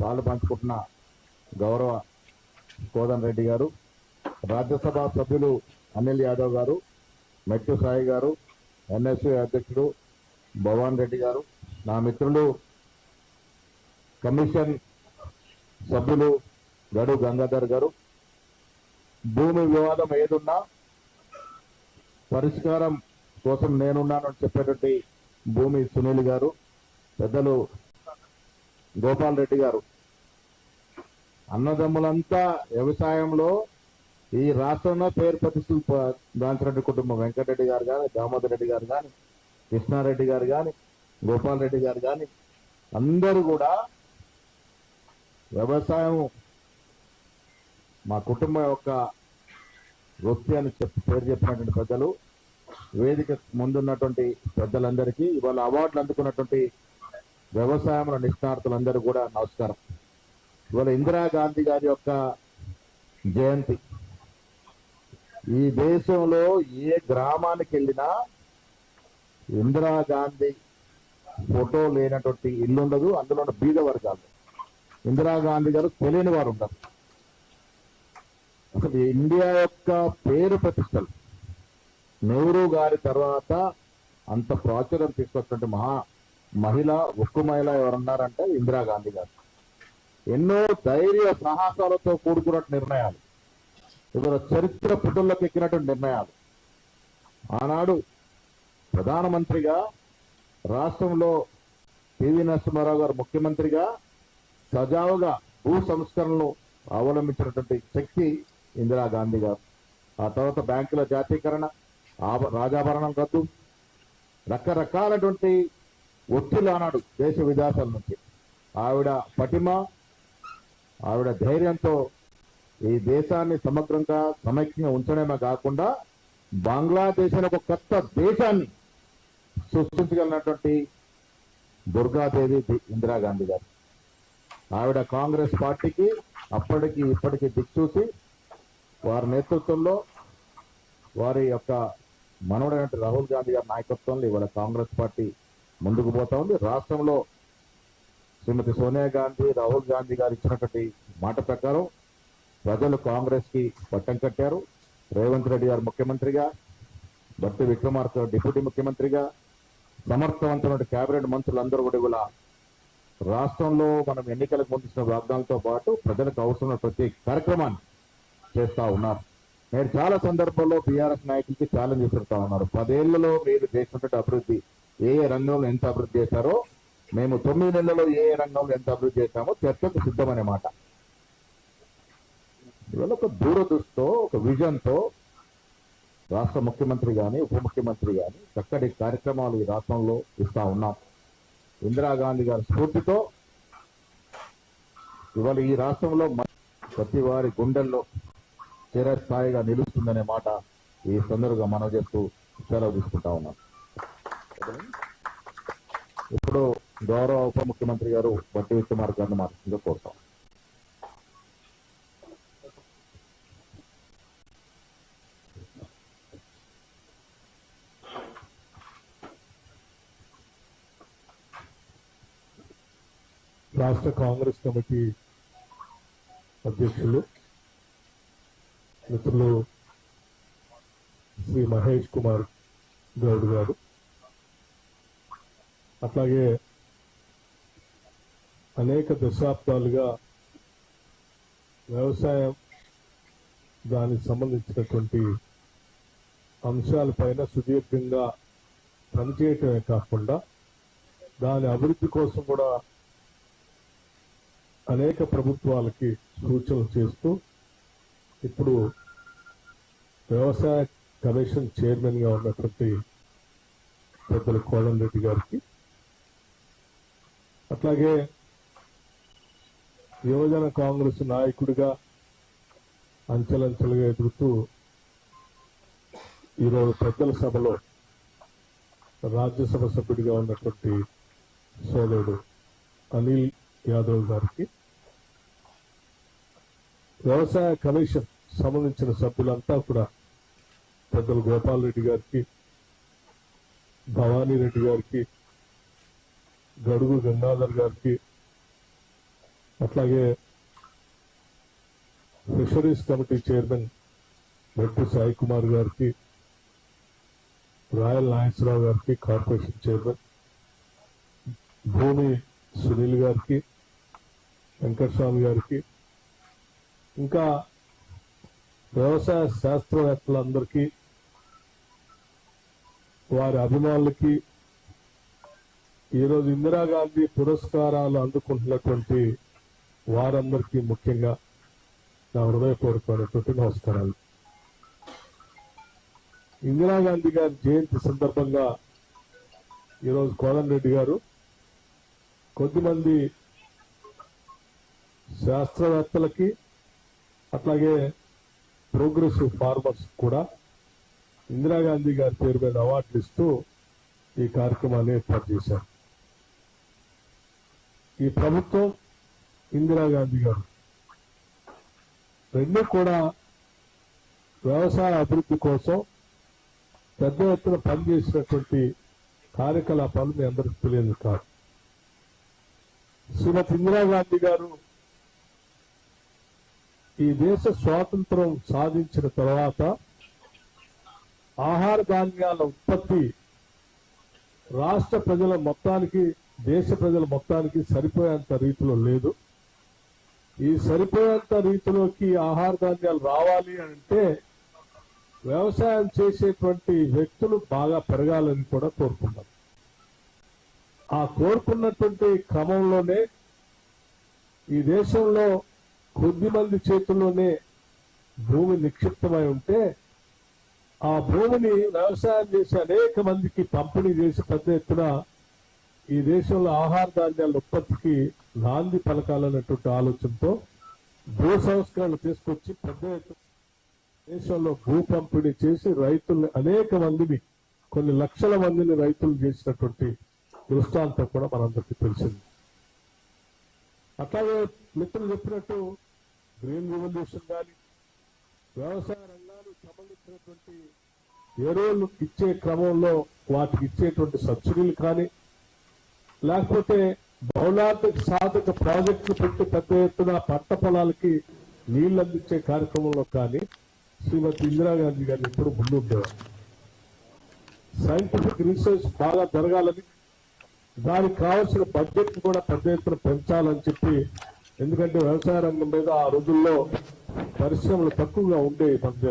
పాలు పంచుకుంటున్న గౌరవ కోదన్ రెడ్డి గారు రాజ్యసభ సభ్యులు అనిల్ యాదవ్ గారు మెట్టు సాయి గారు ఎన్ఎస్యు అధ్యక్షుడు భవాన్ రెడ్డి గారు నా మిత్రులు కమిషన్ సభ్యులు గడు గంగాధర్ గారు. భూమి వివాదం ఏదున్నా పరిష్కారం కోసం నేనున్నానని చెప్పేటువంటి భూమి సునీల్ గారు పెద్దలు గోపాల్ రెడ్డి గారు. అన్నదమ్ములంతా వ్యవసాయంలో ఈ రాష్ట్రంలో పేరు ప్రతిష్టలు ప- కుటుంబం వెంకటరెడ్డి గారు కానీ దామోదర్ రెడ్డి గారు కానీ కృష్ణారెడ్డి గారు కానీ గోపాల్ రెడ్డి గారు కానీ అందరూ కూడా వ్యవసాయం మా కుటుంబం యొక్క వృత్తి అని చెప్పి పేరు చెప్పినటువంటి పెద్దలు వేదిక ముందున్నటువంటి పెద్దలందరికీ ఇవాళ అవార్డులు అందుకున్నటువంటి వ్యవసాయంలో నిష్ణార్థులందరూ కూడా నమస్కారం. ఇవాళ ఇందిరాగాంధీ గారి యొక్క జయంతి. ఈ దేశంలో ఏ గ్రామానికి వెళ్ళినా ఇందిరాగాంధీ ఫోటో లేనటువంటి ఇల్లు ఉండదు అందులో ఉన్న బీద వర్గాలు. ఇందిరాగాంధీ గారు తెలియని వారు ఉండరు. అసలు ఇండియా యొక్క పేరు ప్రతిష్టలు. నెహ్రూ గారి తర్వాత అంత ప్రాచుర్యం తీసుకొచ్చినటువంటి మహా మహిళ ఉక్కు మహిళ ఎవరున్నారంటే ఇందిరాగాంధీ గారు. ఎన్నో ధైర్య సాహసాలతో కూడుకున్న నిర్ణయాలు. ఇవాళ చరిత్ర పుటల్లోకి ఎక్కినటువంటి నిర్ణయాలు. ఆనాడు ప్రధానమంత్రిగా రాష్ట్రంలో పివి నరసింహారావు గారు ముఖ్యమంత్రిగా సజావుగా భూ సంస్కరణలు అవలంబించినటువంటి శక్తి ఇందిరాగాంధీ గారు. ఆ తర్వాత బ్యాంకుల జాతీకరణ ఆభ- రాజాభరణం రద్దు రకరకాలటువంటి ఒత్తిళ్ళు ఆనాడు దేశ విదేశాల నుంచి. ఆవిడ పటిమ ఆవిడ ధైర్యంతో ఈ దేశాన్ని సమగ్రంగా సమైక్యంగా ఉంచడమే కాకుండా బంగ్లాదేశ్ అనే ఒక కొత్త దేశాన్ని సృష్టించగలిగినటువంటి దుర్గాదేవి ఇందిరాగాంధీ గారు. ఆవిడ కాంగ్రెస్ పార్టీకి అప్పటికి ఇప్పటికి దిక్చూసి వారి నేతృత్వంలో వారి యొక్క మనవడైన రాహుల్ గాంధీ గారి నాయకత్వంలో ఇవాళ కాంగ్రెస్ పార్టీ ముందుకు పోతా ఉంది. రాష్ట్రంలో శ్రీమతి సోనియా గాంధీ రాహుల్ గాంధీ గారు ఇచ్చినటువంటి మాట ప్రకారం ప్రజలు కాంగ్రెస్కి పట్టం కట్టారు. రేవంత్ రెడ్డి గారు ముఖ్యమంత్రిగా భర్త విక్రమార్క డిప్యూటీ ముఖ్యమంత్రిగా సమర్థవంతమైన కేబినెట్ మంత్రులందరూ కూడా ఇవాళ రాష్ట్రంలో మనం ఎన్నికలకు ముందు వాగ్దానంతో పాటు ప్రజలకు అవసరమైన ప్రతి కార్యక్రమాన్ని చేస్తా ఉన్నారు. నేను చాలా సందర్భాల్లో బీఆర్ఎస్ నాయకులకి ఛాలెంజ్ విసురుతా ఉన్నారు. పదేళ్ళలో మీరు చేసినటువంటి అభివృద్ధి ఏ రంగంలో ఎంత అభివృద్ధి చేశారో మేము తొమ్మిది నెలల్లో ఏ రంగంలో ఎంత అభివృద్ధి చేశామో చర్చకు సిద్ధం మాట. ఇవాళ ఒక దూరదృష్టితో ఒక విజన్తో రాష్ట్ర ముఖ్యమంత్రి గాని ఉప ముఖ్యమంత్రి కానీ చక్కటి కార్యక్రమాలు ఈ రాష్ట్రంలో ఇస్తా ఉన్నాం. ఇందిరాగాంధీ గారి స్ఫూర్తితో ఇవాళ ఈ రాష్ట్రంలో మ- ప్రతి వారి గుండెల్లో చిరస్థాయిగా నిలుస్తుందనే మాట ఈ సందర్భంగా మనం చేస్తూ సెలవు తీసుకుంటా ఉన్నాం. ఇప్పుడు గౌరవ ఉప ముఖ్యమంత్రి గారు బట్టి విక్రమార్ గారిని మాట్లాడుతుందో కోరుతాం రాష్ట్ర కాంగ్రెస్ కమిటీ అధ్యక్షులు మిత్రులు శ్రీ మహేష్ కుమార్ గౌడ్ గారు అట్లాగే అనేక దశాబ్దాలుగా వ్యవసాయం దానికి సంబంధించినటువంటి అంశాలపైన సుదీర్ఘంగా పనిచేయటమే కాకుండా దాని అభివృద్ధి కోసం కూడా అనేక ప్రభుత్వాలకి సూచనలు చేస్తూ ఇప్పుడు వ్యవసాయ కమిషన్ చైర్మన్గా ఉన్నటువంటి పెద్దల కోదండ రెడ్డి గారికి. అట్లాగే యువజన కాంగ్రెస్ నాయకుడిగా అంచెలంచెలుగా ఎదుగుతూ ఈరోజు పెద్దల సభలో రాజ్యసభ సభ్యుడిగా ఉన్నటువంటి సోదరుడు అనిల్ యాదవ్ గారికి వ్యవసాయ కమిషన్ సంబంధించిన సభ్యులంతా కూడా పెద్దలు గోపాల్ రెడ్డి గారికి భవానీ రెడ్డి గారికి గడుగు గంగాధర్ గారికి అట్లాగే ఫిషరీస్ కమిటీ చైర్మన్ వెట్టి సాయి కుమార్ గారికి రాయల్ నాగేశ్వరరావు గారికి కార్పొరేషన్ చైర్మన్ భూమి సునీల్ గారికి వెంకటస్వామి గారికి ఇంకా వ్యవసాయ శాస్త్రవేత్తలందరికీ వారి అభిమానులకి ఈరోజు ఇందిరాగాంధీ పురస్కారాలు అందుకుంటున్నటువంటి వారందరికీ ముఖ్యంగా నా హృదయపూర్వకమైనటువంటి నమస్కారాలు. ఇందిరాగాంధీ గారి జయంతి సందర్భంగా ఈరోజు కోదండ రెడ్డి గారు కొద్దిమంది శాస్త్రవేత్తలకి అట్లాగే ప్రోగ్రెసివ్ ఫార్మర్స్ కూడా ఇందిరాగాంధీ గారి పేరు మీద అవార్డులు ఇస్తూ ఈ కార్యక్రమాన్ని ఏర్పాటు చేశారు. ఈ ప్రభుత్వం ఇందిరాగాంధీ గారు. రెండు కూడా వ్యవసాయ అభివృద్ధి కోసం పెద్ద ఎత్తున పనిచేసినటువంటి కార్యకలాపాలు మీ అందరికి తెలియదు కాదు. శ్రీమతి ఇందిరాగాంధీ గారు ఈ దేశ స్వాతంత్రం సాధించిన తర్వాత ఆహార ధాన్యాల ఉత్పత్తి రాష్ట్ర ప్రజల మొత్తానికి దేశ ప్రజల మొత్తానికి సరిపోయేంత రీతిలో లేదు. ఈ సరిపోయేంత రీతిలోకి ఆహార ధాన్యాలు రావాలి అంటే వ్యవసాయం చేసేటువంటి వ్యక్తులు బాగా పెరగాలని కూడా కోరుకున్నారు ఆ కోరుకున్నటువంటి క్రమంలోనే ఈ దేశంలో కొద్ది మంది చేతుల్లోనే భూమి నిక్షిప్తమై ఉంటే ఆ భూమిని వ్యవసాయం చేసి అనేక మందికి పంపిణీ చేసి పెద్ద ఎత్తున ఈ దేశంలో ఆహార ధాన్యాల ఉత్పత్తికి నాంది పలకాలన్నటువంటి ఆలోచనతో భూ సంస్కరణ తీసుకొచ్చి పెద్ద దేశంలో భూ పంపిణీ చేసి రైతుల్ని అనేక మందిని కొన్ని లక్షల మందిని రైతులు చేసినటువంటి దృష్టాంతం కూడా మనందరికీ తెలిసింది. అట్లాగే మిత్రులు చెప్పినట్టు గ్రీన్ రెవల్యూషన్ కానీ వ్యవసాయ రంగానికి సంబంధించినటువంటి ఎరువులు ఇచ్చే క్రమంలో వాటికి ఇచ్చేటువంటి సబ్సిడీలు కానీ లేకపోతే బహుళార్థక సాధక ప్రాజెక్టులు పెట్టి పెద్ద ఎత్తున పంట పొలాలకి నీళ్ళు అందించే కార్యక్రమంలో కానీ శ్రీమతి ఇందిరాగాంధీ గారు ఎప్పుడు ముందుండేవారు. సైంటిఫిక్ రీసెర్చ్ బాగా జరగాలని దానికి కావాల్సిన బడ్జెట్ కూడా పెద్ద ఎత్తున పెంచాలని చెప్పి ఎందుకంటే వ్యవసాయ రంగం మీద ఆ రోజుల్లో పరిశ్రమలు తక్కువగా ఉండేవి మధ్య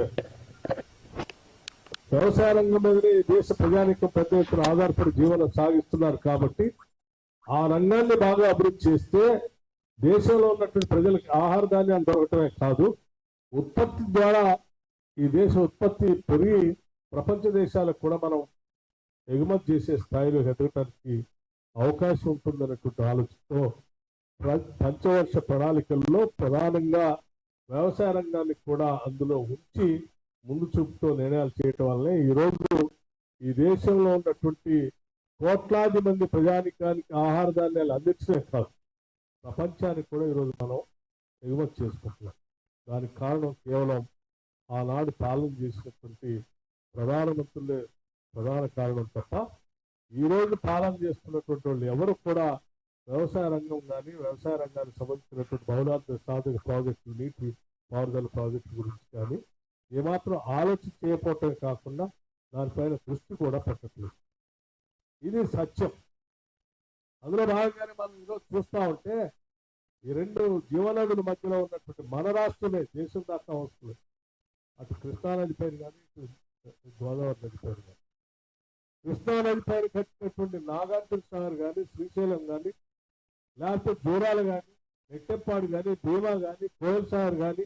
వ్యవసాయ రంగం మీదనే దేశ ప్రజానికం పెద్ద ఎత్తున ఆధారపడి జీవనం సాగిస్తున్నారు కాబట్టి ఆ రంగాన్ని బాగా అభివృద్ధి చేస్తే దేశంలో ఉన్నటువంటి ప్రజలకు ఆహార ధాన్యాన్ని దొరకటమే కాదు ఉత్పత్తి ద్వారా ఈ దేశ ఉత్పత్తి పెరిగి ప్రపంచ దేశాలకు కూడా మనం ఎగుమతి చేసే స్థాయిలో ఎదగటానికి అవకాశం ఉంటుందన్నటువంటి ఆలోచనతో ప్ర- పంచవర్ష ప్రణాళికల్లో ప్రధానంగా వ్యవసాయ రంగాన్ని కూడా అందులో ఉంచి ముందు చూపుతో నిర్ణయాలు చేయటం వల్లనే ఈరోజు ఈ దేశంలో ఉన్నటువంటి కోట్లాది మంది ప్రజానికానికి ఆహార ధాన్యాలు అందించడమే కాదు. ప్రపంచానికి కూడా ఈరోజు మనం ఎగుమతి చేసుకుంటున్నాం. దానికి కారణం కేవలం ఆనాడు పాలన చేసినటువంటి ప్రధానమంత్రులే ప్రధాన కారణం తప్ప ఈ రోజు పాలన చేస్తున్నటువంటి వాళ్ళు ఎవరు కూడా వ్యవసాయ రంగం కానీ వ్యవసాయ రంగానికి సంబంధించినటువంటి బహుళార్థ సాధక ప్రాజెక్టులు నీటి పారుదల ప్రాజెక్టు గురించి కానీ ఏమాత్రం ఆలోచన చేయకపోవటమే కాకుండా దానిపైన దృష్టి కూడా పెట్టట్లేదు. ఇది సత్యం. అందులో భాగంగానే మనం ఈరోజు చూస్తా ఉంటే ఈ రెండు జీవనదుల మధ్యలో ఉన్నటువంటి మన రాష్ట్రమే దేశం దాకా వస్తుంది. అటు కృష్ణానది పేరు కానీ ఇటు గోదావరి నది పేరు కానీ. కృష్ణానది పేరు కట్టినటువంటి నాగార్జున సాగర్ కానీ శ్రీశైలం కానీ లేకపోతే దూరాలు కానీ నెట్టెప్పాడు కానీ భీమా కానీ కోయల్ సాగర్ కానీ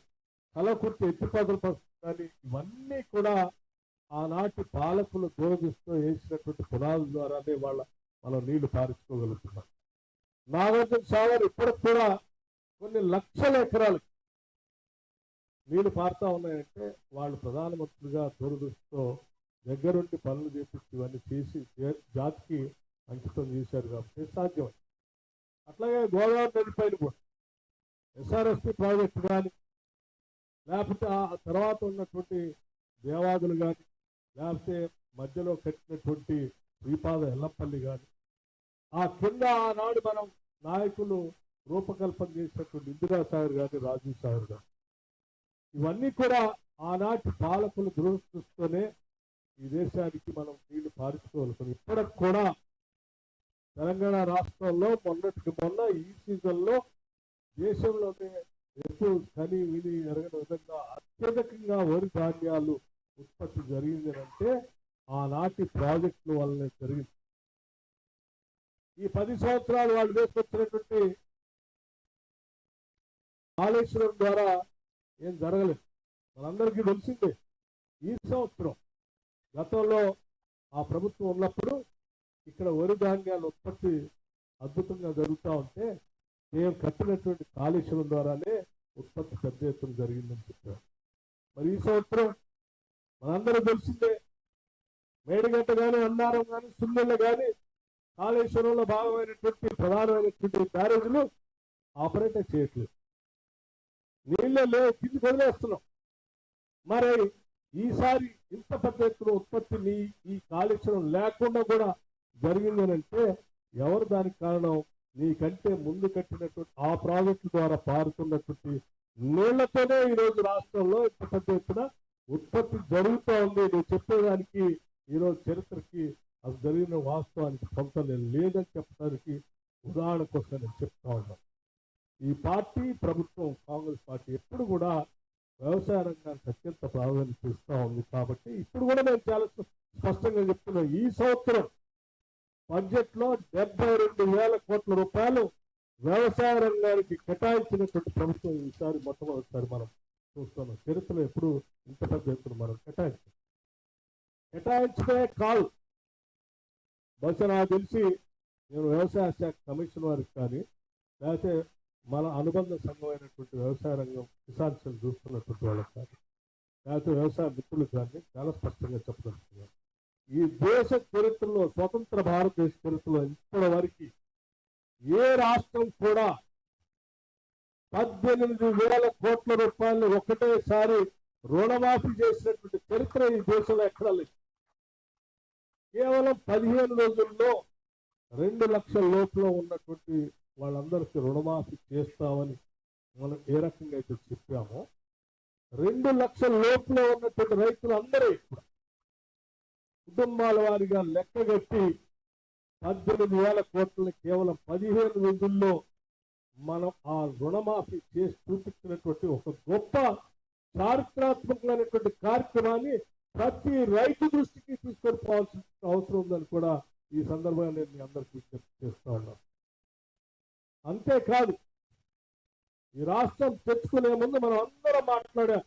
కలకుర్తి ఎత్తిపోతల కానీ ఇవన్నీ కూడా ఆనాటి పాలకులు దూరదృష్టితో వేసినటువంటి పునాదుల ద్వారానే వాళ్ళ మనం నీళ్ళు పారించుకోగలుగుతున్నాం నాగార్జున సాగర్ ఇప్పటికి కూడా కొన్ని లక్షల ఎకరాలు నీళ్ళు పారుతా ఉన్నాయంటే వాళ్ళు ప్రధానమంత్రిగా దూరదృష్టితో దగ్గరుండి పనులు చేపించి ఇవన్నీ చేసి జాతికి అంకితం చేశారు కాబట్టి సాధ్యం అట్లాగే గోదావరి నది పైన కూడా ఎస్ఆర్ఎస్పి ప్రాజెక్టు కానీ లేకపోతే ఆ తర్వాత ఉన్నటువంటి దేవాదులు కానీ లేకపోతే మధ్యలో కట్టినటువంటి శ్రీపాద ఎల్లప్పల్లి కానీ ఆ కింద ఆనాడు మనం నాయకులు రూపకల్పన చేసినటువంటి ఇందిరా సాగర్ గారి రాజీవ్ సాగర్ గారు. ఇవన్నీ కూడా ఆనాటి పాలకులు దురదృష్టిస్తూనే ఈ దేశానికి మనం నీళ్ళు పారించుకోవాలి ఇప్పటికి కూడా తెలంగాణ రాష్ట్రంలో మొన్నటికి మొన్న ఈ సీజన్లో దేశంలోనే ఎక్కువ కని విని ఎరగని విధంగా అత్యధికంగా వరి ధాన్యాలు ఉత్పత్తి జరిగింది అంటే ఆనాటి ప్రాజెక్టుల వల్లనే జరిగింది. ఈ పది సంవత్సరాలు వాళ్ళు వేసుకొచ్చినటువంటి కాళేశ్వరం ద్వారా ఏం జరగలేదు. మనందరికీ తెలిసిందే ఈ సంవత్సరం గతంలో ఆ ప్రభుత్వం ఉన్నప్పుడు ఇక్కడ వరి ధాన్యాల ఉత్పత్తి అద్భుతంగా జరుగుతూ ఉంటే మేము కట్టినటువంటి కాళేశ్వరం ద్వారానే ఉత్పత్తి పెద్ద ఎత్తున జరిగిందని చెప్పారు. మరి ఈ సంవత్సరం మనందరూ తెలిసిందే. మేడిగడ్డ కానీ అన్నారం కానీ సున్నెల కానీ కాళేశ్వరంలో భాగమైనటువంటి ప్రధానమైనటువంటి బ్యారేజ్లు ఆపరేట్ చేయట్లేదు. నీళ్ళే లేవు కింది వదిలేస్తున్నాం. మరి ఈసారి ఇంత పెద్ద ఎత్తున ఉత్పత్తి మీ ఈ కాళేశ్వరం లేకుండా కూడా జరిగిందనంటే ఎవరు దానికి కారణం? నీకంటే ముందు కట్టినటువంటి ఆ ప్రాజెక్టు ద్వారా పారుతున్నటువంటి నీళ్ళతోనే ఈ రోజు రాష్ట్రంలో ఇంత పెద్ద ఎత్తున ఉత్పత్తి జరుగుతూ ఉంది. నేను చెప్పేదానికి ఈ రోజు చరిత్రకి అది జరిగిన వాస్తవానికి కొంత నేను లేదని చెప్పడానికి ఉదాహరణ కోసం నేను చెప్తా ఉన్నాను ఈ పార్టీ ప్రభుత్వం కాంగ్రెస్ పార్టీ ఎప్పుడు కూడా వ్యవసాయ రంగానికి అత్యంత ప్రాధాన్యత ఇస్తూ ఉంది కాబట్టి ఇప్పుడు కూడా నేను చాలా స్పష్టంగా చెప్తున్నాను ఈ సంవత్సరం బడ్జెట్లో డెబ్బై రెండు వేల కోట్ల రూపాయలు వ్యవసాయ రంగానికి కేటాయించినటువంటి ప్రభుత్వం ఈసారి మొట్టమొదటిసారి మనం చూస్తున్నాం చరిత్రలో ఎప్పుడు ఇంత పెద్ద ఎత్తున మనం కేటాయించాం కేటాయించడమే కాల్. బహుశా నాకు తెలిసి నేను వ్యవసాయ శాఖ కమిషన్ వారికి కానీ లేకపోతే మన అనుబంధ సంఘమైనటువంటి వ్యవసాయ రంగం కిసాన్ సెల్ చూస్తున్నటువంటి వాళ్ళకి కానీ లేకపోతే వ్యవసాయ మిత్రులు కానీ చాలా స్పష్టంగా చెప్పదలుచుకున్నాను. ఈ దేశ చరిత్రలో స్వతంత్ర భారతదేశ చరిత్రలో ఇప్పటి వరకు ఏ రాష్ట్రం కూడా పద్దెనిమిది వేల కోట్ల రూపాయలు ఒకటేసారి రుణమాఫీ చేసినటువంటి చరిత్ర ఈ దేశంలో ఎక్కడా లేదు. కేవలం పదిహేను రోజుల్లో రెండు లక్షల లోపల ఉన్నటువంటి వాళ్ళందరికీ రుణమాఫీ చేస్తామని మనం ఏ రకంగా అయితే చెప్పామో రెండు లక్షల లోపల ఉన్నటువంటి రైతులందరూ కూడా కుటుంబాల వారిగా లెక్కగట్టి పద్దెనిమిది వేల కోట్లని కేవలం పదిహేను రోజుల్లో మనం ఆ రుణమాఫీ చేసి చూపించినటువంటి ఒక గొప్ప చారిత్రాత్మకమైనటువంటి కార్యక్రమాన్ని ప్రతి రైతు దృష్టికి తీసుకొని పోవాల్సిన అవసరం ఉందని కూడా ఈ సందర్భంగా నేను మీ అందరికీ విజ్ఞప్తి చేస్తా ఉన్నాను. అంతేకాదు ఈ రాష్ట్రం తెచ్చుకునే ముందు మనం అందరం మాట్లాడాం.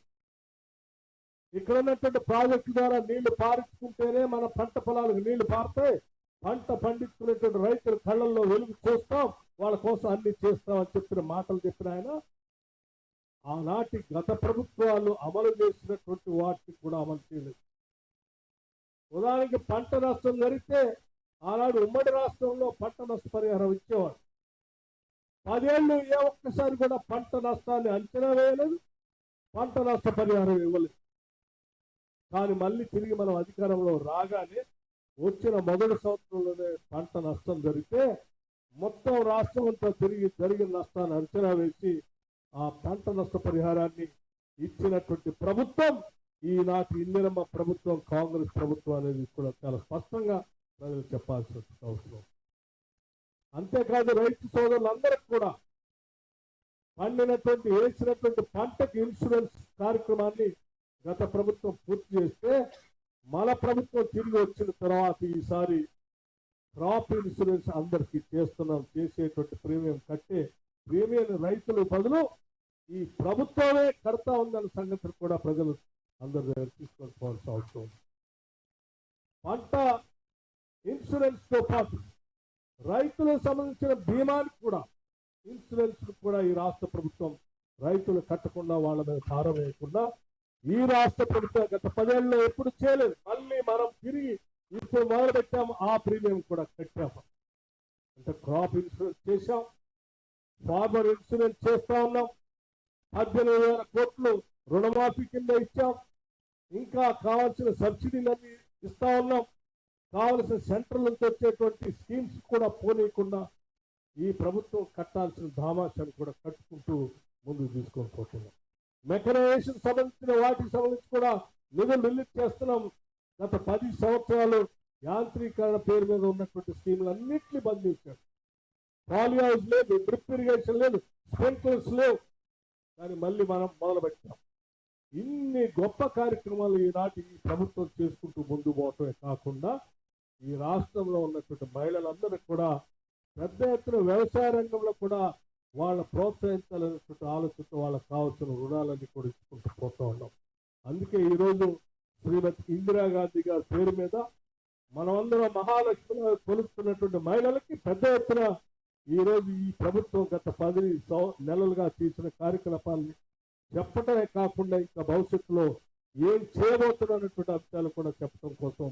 ఇక్కడ ఉన్నటువంటి ప్రాజెక్టు ద్వారా నీళ్ళు పారించుకుంటేనే మన పంట పొలాలకు నీళ్ళు పారుతాయి. పంట పండించుకునేటువంటి రైతుల కళ్ళల్లో వెలుగు చూస్తాం. వాళ్ళ కోసం అన్ని చేస్తామని చెప్పిన మాటలు చెప్పిన ఆయన ఆనాటి గత ప్రభుత్వాలు అమలు చేసినటువంటి వాటిని కూడా అమలు చేయలేదు. ఉదాహరణకి పంట నష్టం జరిగితే ఆనాడు ఉమ్మడి రాష్ట్రంలో పంట నష్టపరిహారం ఇచ్చేవాడు. పదేళ్ళు ఏ ఒక్కసారి కూడా పంట నష్టాన్ని అంచనా వేయలేదు పంట నష్ట పరిహారం ఇవ్వలేదు. కానీ మళ్ళీ తిరిగి మనం అధికారంలో రాగానే వచ్చిన మొదటి సంవత్సరంలోనే పంట నష్టం జరిగితే మొత్తం రాష్ట్రం అంతా తిరిగి జరిగిన నష్టాన్ని అంచనా వేసి ఆ పంట నష్ట పరిహారాన్ని ఇచ్చినటువంటి ప్రభుత్వం ఈనాటి ఇందిరమ్మ ప్రభుత్వం కాంగ్రెస్ ప్రభుత్వం అనేది కూడా చాలా స్పష్టంగా ప్రజలు చెప్పాల్సిన అవసరం అంతేకాదు రైతు సోదరులందరికి కూడా పండినటువంటి వేసినటువంటి పంటకు ఇన్సూరెన్స్ కార్యక్రమాన్ని గత ప్రభుత్వం పూర్తి చేస్తే మన ప్రభుత్వం తిరిగి వచ్చిన తర్వాత ఈసారి క్రాప్ ఇన్సూరెన్స్ అందరికీ చేస్తున్నాం చేసేటువంటి ప్రీమియం కట్టే ప్రీమియం రైతుల బదులు ఈ ప్రభుత్వమే కడతా ఉందన్న సంగతి కూడా ప్రజలు అందరి దగ్గర తీసుకొని అవసరం ఉంది. పంట ఇన్సూరెన్స్తో పాటు రైతులకు సంబంధించిన బీమానికి కూడా ఇన్సూరెన్స్ కూడా ఈ రాష్ట్ర ప్రభుత్వం రైతులు కట్టకుండా వాళ్ళ మీద భారం వేయకుండా ఈ రాష్ట్ర ప్రభుత్వం గత పదేళ్ళలో ఎప్పుడు చేయలేదు. మళ్ళీ మనం తిరిగి ఇప్పుడు మొదలు పెట్టాము ఆ ప్రీమియం కూడా కట్టాము. అంటే క్రాప్ ఇన్సూరెన్స్ చేశాం ఫార్మర్ ఇన్సూరెన్స్ చేస్తా ఉన్నాం. పద్దెనిమిది వేల కోట్లు రుణమాఫీ కింద ఇచ్చాం. ఇంకా కావాల్సిన సబ్సిడీలన్నీ ఇస్తా ఉన్నాం. కావలసిన సెంట్రల్ నుంచి వచ్చేటువంటి స్కీమ్స్ కూడా పోనీయకుండా ఈ ప్రభుత్వం కట్టాల్సిన ధామాషాన్ని కూడా కట్టుకుంటూ ముందుకు తీసుకొని పోతున్నాం. మెకనైజేషన్ సంబంధించిన వాటికి సంబంధించి కూడా నిధులు రిలీజ్ చేస్తున్నాం. గత పది సంవత్సరాలు యాంత్రీకరణ పేరు మీద ఉన్నటువంటి స్కీములు అన్నింటినీ బంద్ చేశారు. పాలి హౌస్ లేదు డ్రిప్ ఇరిగేషన్ లేదు స్ప్రింక్లర్స్ లేవు. కానీ మళ్ళీ మనం మొదలు పెట్టాం ఇన్ని గొప్ప కార్యక్రమాలు ఈనాటి ఈ ప్రభుత్వం చేసుకుంటూ ముందు పోవటమే కాకుండా ఈ రాష్ట్రంలో ఉన్నటువంటి మహిళలందరూ కూడా పెద్ద ఎత్తున వ్యవసాయ రంగంలో కూడా వాళ్ళ ప్రోత్సహించాలనేటువంటి ఆలోచనతో వాళ్ళకి కావాల్సిన రుణాలన్నీ కూడా ఇచ్చుకుంటూ పోతూ ఉన్నాం. అందుకే ఈరోజు శ్రీమతి ఇందిరాగాంధీ గారి పేరు మీద మనమందరం మహాలక్ష్మిగా కొలుస్తున్నటువంటి మహిళలకి పెద్ద ఎత్తున ఈ రోజు ఈ ప్రభుత్వం గత పది నెలలుగా చేసిన కార్యకలాపాలని చెప్పటమే కాకుండా ఇంకా భవిష్యత్తులో ఏం చేయబోతున్నటువంటి అంశాలు కూడా చెప్పడం కోసం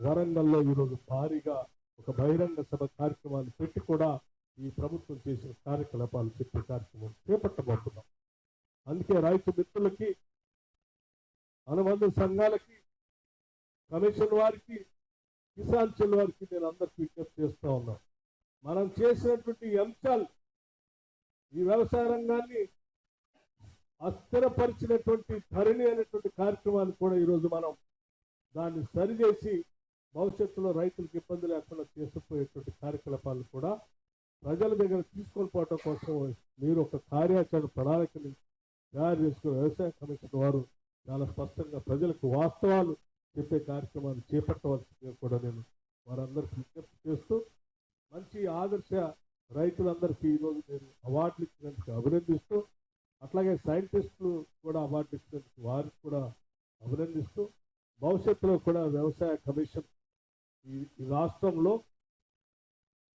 వరంగల్లో ఈరోజు భారీగా ఒక బహిరంగ సభ కార్యక్రమాన్ని పెట్టి కూడా ఈ ప్రభుత్వం చేసిన కార్యకలాపాలు చెప్పే కార్యక్రమం చేపట్టబోతున్నాం. అందుకే రైతు మిత్రులకి అనుబంధ సంఘాలకి కమిషన్ వారికి కిసాన్ చెల్ వారికి నేను అందరికి విజ్ఞప్తి చేస్తూ ఉన్నాను మనం చేసినటువంటి అంశాలు ఈ వ్యవసాయ రంగాన్ని అస్థిరపరిచినటువంటి ధరణి అనేటువంటి కార్యక్రమాన్ని కూడా ఈరోజు మనం దాన్ని సరిచేసి భవిష్యత్తులో రైతులకు ఇబ్బంది లేకుండా చేసుకుపోయేటువంటి కార్యకలాపాలు కూడా ప్రజల దగ్గర తీసుకొని పోవటం కోసం మీరు ఒక కార్యాచరణ ప్రణాళికని తయారు చేసుకున్న వ్యవసాయ కమిషన్ వారు చాలా స్పష్టంగా ప్రజలకు వాస్తవాలు చెప్పే కార్యక్రమాన్ని చేపట్టవలసిందిగా కూడా నేను వారందరికీ విజ్ఞప్తి చేస్తూ మంచి ఆదర్శ రైతులందరికీ ఈరోజు నేను అవార్డులు ఇచ్చినందుకు అభినందిస్తూ అట్లాగే సైంటిస్టులు కూడా అవార్డు ఇచ్చినందుకు వారికి కూడా అభినందిస్తూ భవిష్యత్తులో కూడా వ్యవసాయ కమిషన్ ఈ ఈ రాష్ట్రంలో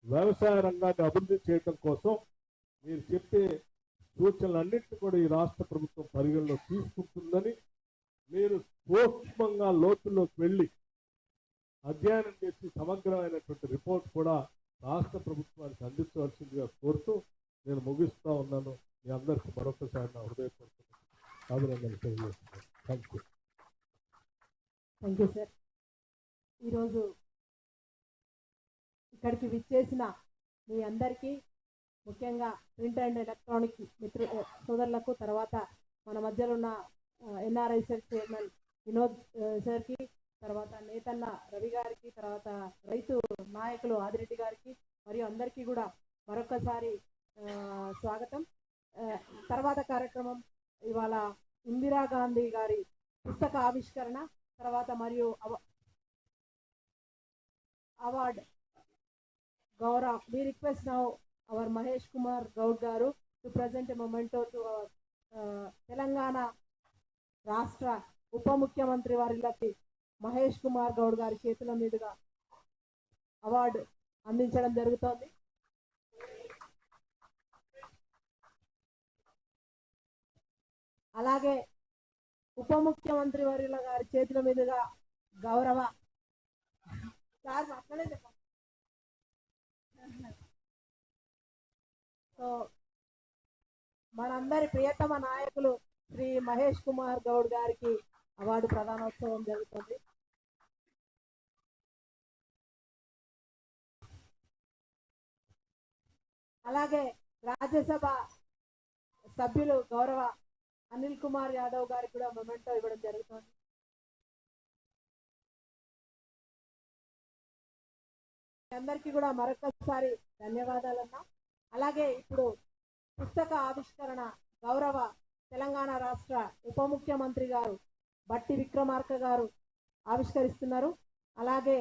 వ్యవసాయ రంగాన్ని అభివృద్ధి చేయడం కోసం మీరు చెప్పే సూచనలన్నింటినీ కూడా ఈ రాష్ట్ర ప్రభుత్వం పరిగణలో తీసుకుంటుందని మీరు సూక్ష్మంగా లోతుల్లోకి వెళ్ళి అధ్యయనం చేసి సమగ్రమైనటువంటి రిపోర్ట్ కూడా రాష్ట్ర ప్రభుత్వానికి అందించవలసిందిగా కోరుతూ నేను ముగిస్తూ ఉన్నాను. మీ అందరికీ మరొకసారి నా హృదయపూర్వక అభినందనలు తెలియజేస్తున్నాను. Thank you thank you sir ఈరోజు ఇక్కడికి విచ్చేసిన మీ అందరికీ ముఖ్యంగా ప్రింట్ అండ్ ఎలక్ట్రానిక్ మిత్రు సోదరులకు తర్వాత మన మధ్యలో ఉన్న ఎన్ఆర్ఐ సెల్ చైర్మన్ వినోద్ సార్కి తర్వాత నేతన్న రవి గారికి తర్వాత రైతు నాయకులు ఆదిరెడ్డి గారికి మరియు అందరికీ కూడా మరొకసారి స్వాగతం. తర్వాత కార్యక్రమం ఇవాళ ఇందిరాగాంధీ గారి పుస్తక ఆవిష్కరణ తర్వాత మరియు అవ- award Gaurav we request now our Mahesh Kumar Goud గారు to present memento to Telangana రాష్ట్ర ఉప ముఖ్యమంత్రి వారిలకి మహేష్ కుమార్ గౌడ్ గారి చేతుల మీదుగా అవార్డు అందించడం జరుగుతోంది. అలాగే ఉప ముఖ్యమంత్రి వర్యుల గారి చేతుల మీదుగా గౌరవ సార్ అక్కడే చెప్పండి. సో మనందరి ప్రియతమ నాయకులు శ్రీ మహేష్ కుమార్ గౌడ్ గారికి అవార్డు ప్రధానోత్సవం జరుగుతుంది. అలాగే రాజ్యసభ సభ్యులు గౌరవ అనిల్ కుమార్ యాదవ్ గారికి కూడా మొమెంటో ఇవ్వడం జరుగుతుంది. అందరికీ కూడా మరొకసారి ధన్యవాదాలన్నా. అలాగే ఇప్పుడు పుస్తక ఆవిష్కరణ గౌరవ తెలంగాణ రాష్ట్ర ఉప ముఖ్యమంత్రి గారు బట్టి విక్రమార్క గారు ఆవిష్కరిస్తున్నారు. అలాగే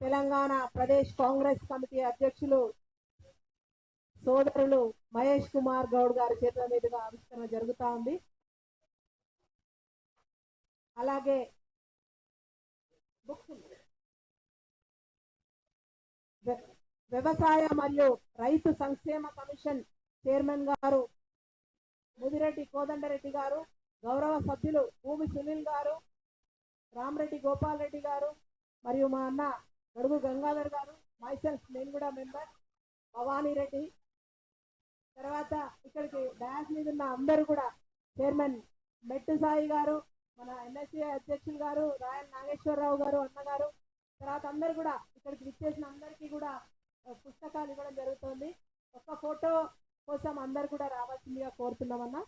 తెలంగాణ ప్రదేశ్ కాంగ్రెస్ కమిటీ అధ్యక్షులు సోదరులు మహేష్ కుమార్ గౌడ్ గారి చేతుల మీదుగా ఆవిష్కరణ జరుగుతూ ఉంది. అలాగే వ్యవసాయ మరియు రైతు సంక్షేమ కమిషన్ చైర్మన్ గారు ముదిరెడ్డి కోదండరెడ్డి గారు గౌరవ సభ్యులు భూమి సునీల్ గారు రామరెడ్డి గోపాల్ రెడ్డి గారు మరియు మా అన్న గడుగు గంగాధర్ గారు మైసెల్ఫ్ నేను కూడా మెంబర్ భవానీ రెడ్డి. తర్వాత ఇక్కడికి డాన్స్ మీద ఉన్న అందరూ కూడా చైర్మన్ మెట్టు సాయి గారు మన ఎన్ఎస్సీ అధ్యక్షులు గారు రాయల్ నాగేశ్వరరావు గారు అన్న గారు. తర్వాత అందరు కూడా ఇక్కడికి విచ్చేసిన అందరికీ కూడా పుస్తకాలు ఇవ్వడం జరుగుతుంది. ఒక ఫోటో కోసం అందరు కూడా రావాల్సిందిగా కోరుతున్నామన్నా.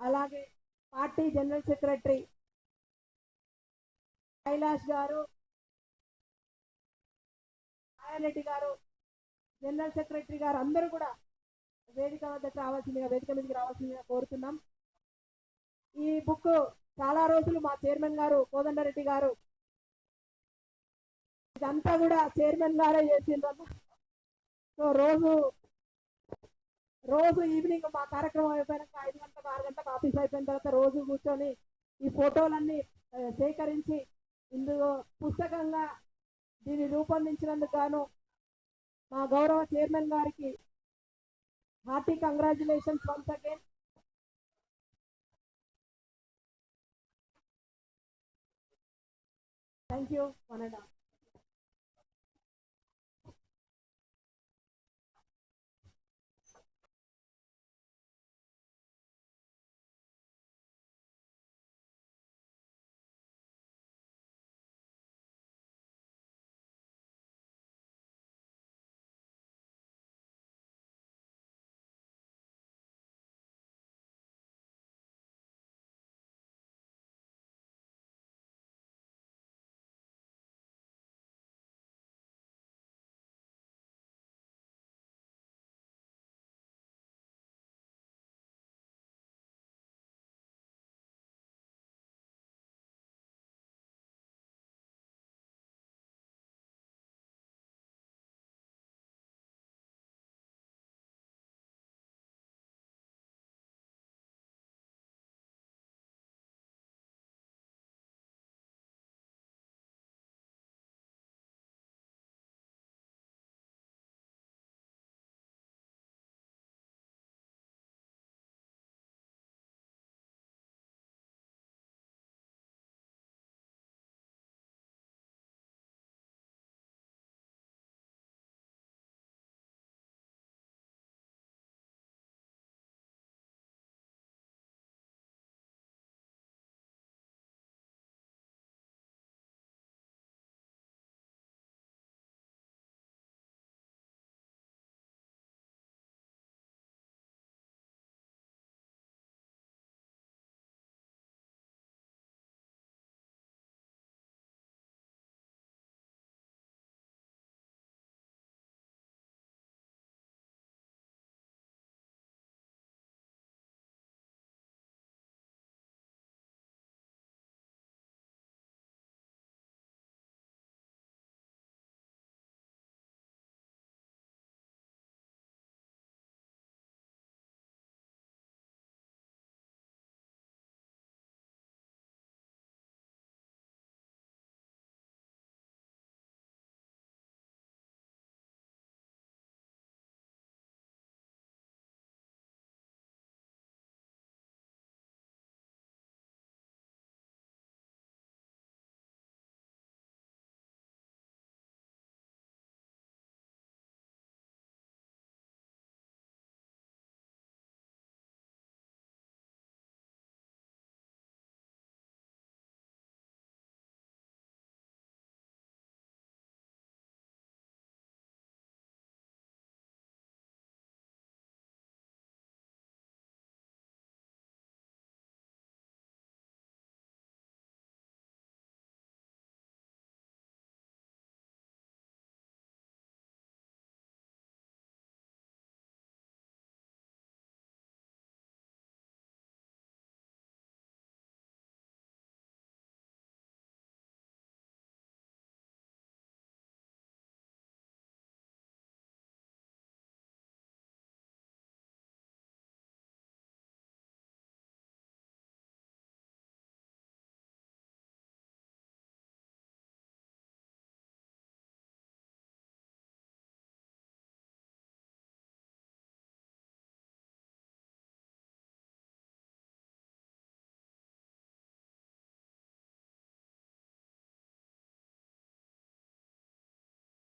అలాగే పార్టీ జనరల్ సెక్రటరీ కైలాష్ గారు రెడ్డి గారు జనరల్ సెక్రటరీ గారు అందరూ కూడా వేదిక వద్దకు రావాల్సిందిగా వేదిక మీదకి రావాల్సిందిగా కోరుతున్నాం. ఈ బుక్ చాలా రోజులు మా చైర్మన్ గారు కోదండరెడ్డి గారు ఇదంతా కూడా చైర్మన్ గారే చేసిండ్రు సో రోజు రోజు ఈవినింగ్ మా కార్యక్రమం అయిపోయినాక ఐదు గంటలకు ఆరు గంటలకు ఆఫీస్ అయిపోయిన తర్వాత రోజు కూర్చొని ఈ ఫోటోలన్నీ సేకరించి ఇందులో పుస్తకంగా దీన్ని రూపొందించినందుకు గాను మా గౌరవ చైర్మన్ గారికి hearty congratulations once again thank you వనడా